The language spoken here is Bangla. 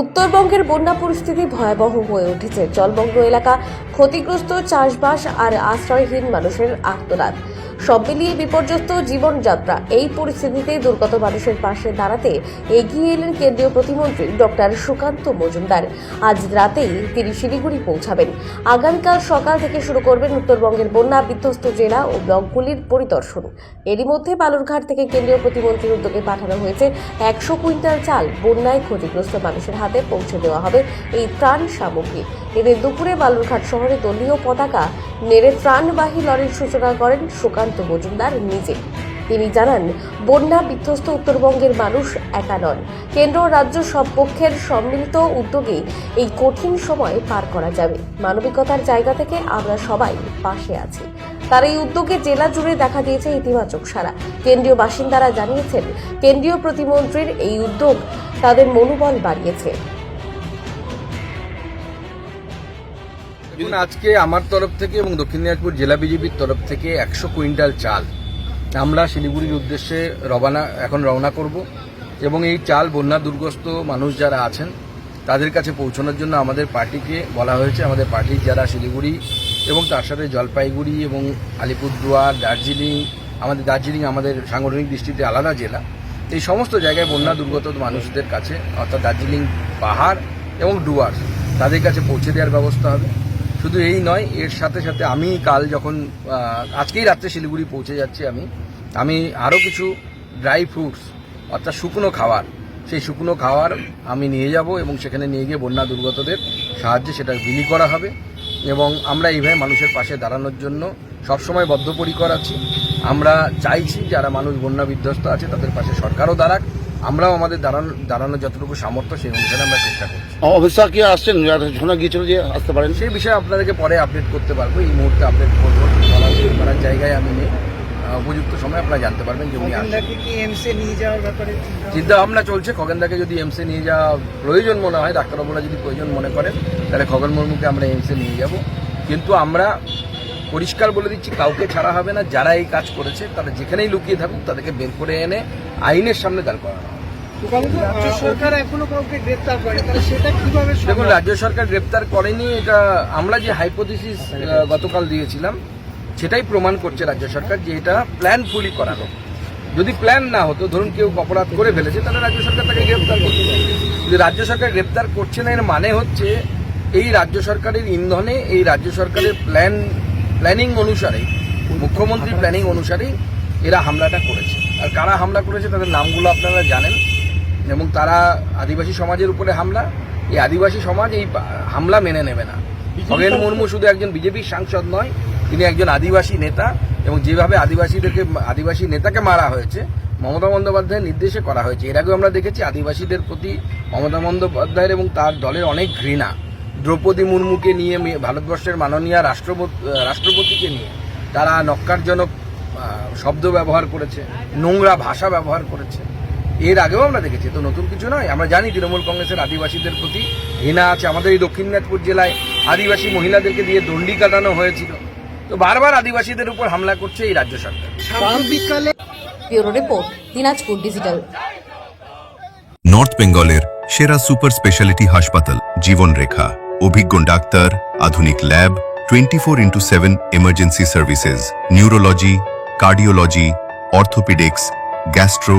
উত্তরবঙ্গের বন্যা পরিস্থিতি ভয়াবহ হয়ে উঠেছে। জলমগ্ন এলাকা ক্ষতিগ্রস্ত চাষবাস আর আশ্রয়হীন মানুষের আত্মনাদ। সব মিলিয়ে বিপর্যস্ত জীবনযাত্রা। এই পরিস্থিতিতে দুর্গত মানুষের পাশে দাঁড়াতে এগিয়ে এলেন কেন্দ্রীয় প্রতিমন্ত্রী ডক্টর সুকান্ত মজুমদার। আজ রাতেই তিনি শিলিগুড়ি পৌঁছাবেন। আগামীকাল সকাল থেকে শুরু করবেন উত্তরবঙ্গের বন্যা বিধ্বস্ত জেলা ও ব্লকগুলির পরিদর্শন। এরই মধ্যে বালুরঘাট থেকে কেন্দ্রীয় প্রতিমন্ত্রীর উদ্যোগে পাঠানো হয়েছে একশো কুইন্টাল চাল। বন্যায় ক্ষতিগ্রস্ত মানুষের হাতে পৌঁছে দেওয়া হবে এই ত্রাণ সামগ্রী। এদের দুপুরে বালুরঘাট শহরে দলীয় পতাকা নেড়ে ত্রাণবাহী লরির সূচনা করেন সুকান্ত মজুমদার নিজে। তিনি জানান, বন্যা বিধ্বস্ত উত্তরবঙ্গের মানুষ একা নন। কেন্দ্র রাজ্য সব পক্ষের সম্মিলিত উদ্যোগে এই কঠিন সময় পার করা যাবে। মানবিকতার জায়গা থেকে আমরা সবাই পাশে আছি। তার এই উদ্যোগে জেলা জুড়ে দেখা দিয়েছে ইতিবাচক সারা কেন্দ্রীয় বাসিন্দারা জানিয়েছেন, কেন্দ্রীয় প্রতিমন্ত্রীর এই উদ্যোগ তাদের মনোবল বাড়িয়েছে। দেখুন, আজকে আমার তরফ থেকে এবং দক্ষিণ দিনাজপুর জেলা বিজেপির তরফ থেকে একশো কুইন্টাল চাল। আমরা শিলিগুড়ির উদ্দেশ্যে রবানা, এখন রওনা করব এবং এই চাল বন্যা দুর্গস্ত মানুষ যারা আছেন, তাদের কাছে পৌঁছানোর জন্য আমাদের পার্টিকে বলা হয়েছে। আমাদের পার্টির যারা শিলিগুড়ি এবং তার সাথে জলপাইগুড়ি এবং আলিপুরদুয়ার, দার্জিলিং, আমাদের দার্জিলিং আমাদের সাংগঠনিক দৃষ্টিতে আলাদা জেলা। এই সমস্ত জায়গায় বন্যা দুর্গত মানুষদের কাছে, অর্থাৎ দার্জিলিং পাহাড় এবং ডুয়ার্স তাদের কাছে পৌঁছে দেওয়ার ব্যবস্থা হবে। শুধু এই নয়, এর সাথে সাথে আমি কাল যখন আজকেই রাত্রে শিলিগুড়ি পৌঁছে যাচ্ছি আমি আমি আরও কিছু ড্রাই ফ্রুটস অর্থাৎ শুকনো খাবার, সেই শুকনো খাবার আমি নিয়ে যাব এবং সেখানে নিয়ে গিয়ে বন্যা দুর্গতদের সাহায্যে সেটা বিলি করা হবে এবং আমরা এইভাবে মানুষের পাশে দাঁড়ানোর জন্য সবসময় বদ্ধপরিকর আছি। আমরা চাইছি যারা মানুষ বন্যা বিধ্বস্ত আছে তাদের পাশে সরকারও দাঁড়াক। আমরাও আমাদের দাঁড়ানো দাঁড়ানোর যতটুকু সামর্থ্য সেই অনুসারে আমরা চেষ্টা করছি। অবস্থা কি আসছেন? শোনা গিয়েছিল যে আসতে পারেন? সেই বিষয়ে আপনাদেরকে পরে আপডেট করতে পারব। এই মুহূর্তে আপডেট করব। করার জায়গায় আমি নেই। উপযুক্ত সময় আপনারা জানতে পারবেন যে উনি চিন্তা ভাবনা? চলছে। খগেনদাকে যদি এমসে নিয়ে যাওয়া প্রয়োজন মনে হয় ডাক্তারবাবুরা যদি প্রয়োজন মনে করেন তাহলে খগেন মুর্মুকে আমরা এমসে নিয়ে যাব। কিন্তু আমরা পরিষ্কার বলে দিচ্ছি কাউকে ছাড়া হবে না। যারা এই কাজ করেছে তারা যেখানেই লুকিয়ে থাকুক তাদেরকে বের করে এনে আইনের সামনে দাঁড় করানো হবে। রাজ্য সরকার এখনও কাউকে গ্রেপ্তার করে তাহলে সেটা কীভাবে দেখুন রাজ্য সরকার গ্রেপ্তার করেনি এটা আমরা যে হাইপোথিসিস গতকাল দিয়েছিলাম সেটাই প্রমাণ করছে রাজ্য সরকার যে এটা প্ল্যান ফুলি করানো যদি প্ল্যান না হতো ধরুন কেউ অপরাধ করে ফেলেছে তাহলে রাজ্য সরকার তাকে গ্রেপ্তার করতে পারে যদি রাজ্য সরকার গ্রেপ্তার করছে না এর মানে হচ্ছে এই রাজ্য সরকারের ইন্ধনে এই রাজ্য সরকারের প্ল্যান প্ল্যানিং অনুসারে মুখ্যমন্ত্রী প্ল্যানিং অনুসারেই এরা হামলাটা করেছে। আর কারা হামলা করেছে তাদের নামগুলো আপনারা জানেন। এবং তারা আদিবাসী সমাজের উপরে হামলা। এই আদিবাসী সমাজ এই হামলা মেনে নেবে না। খগেন মুর্মু শুধু একজন বিজেপির সাংসদ নয় তিনি একজন আদিবাসী নেতা এবং যেভাবে আদিবাসীদেরকে আদিবাসী নেতাকে মারা হয়েছে মমতা বন্দ্যোপাধ্যায়ের নির্দেশে করা হয়েছে। এর আগেও আমরা দেখেছি আদিবাসীদের প্রতি মমতা বন্দ্যোপাধ্যায়ের এবং তার দলের অনেক ঘৃণা। দ্রৌপদী মুর্মুকে নিয়ে ভারতবর্ষের মাননীয় রাষ্ট্রপতি রাষ্ট্রপতিকে নিয়ে তারা নক্কারজনক শব্দ ব্যবহার করেছে নোংরা ভাষা ব্যবহার করেছে। এর আগেও আমরা দেখেছি তো নতুন কিছু নয়। আমরা জানি তৃণমূল কংগ্রেসের আদিবাসীদের প্রতি ঘৃণা আছে। আমাদের এই দক্ষিণ দিনাজপুর জেলায় আদিবাসী মহিলাদেরকে দিয়ে দণ্ডি কাটানো হয়েছিল। তো বারবার আদিবাসীদের উপর হামলা করছে এই রাজ্য সরকার। Bureau report Dinajpur digital. North বেঙ্গলের সেরা সুপার স্পেশালিটি হাসপাতাল জীবনরেখা। অভিজ্ঞ ডাক্তার আধুনিক lab twenty four into seven emergency services neurology cardiology orthopaedics gastro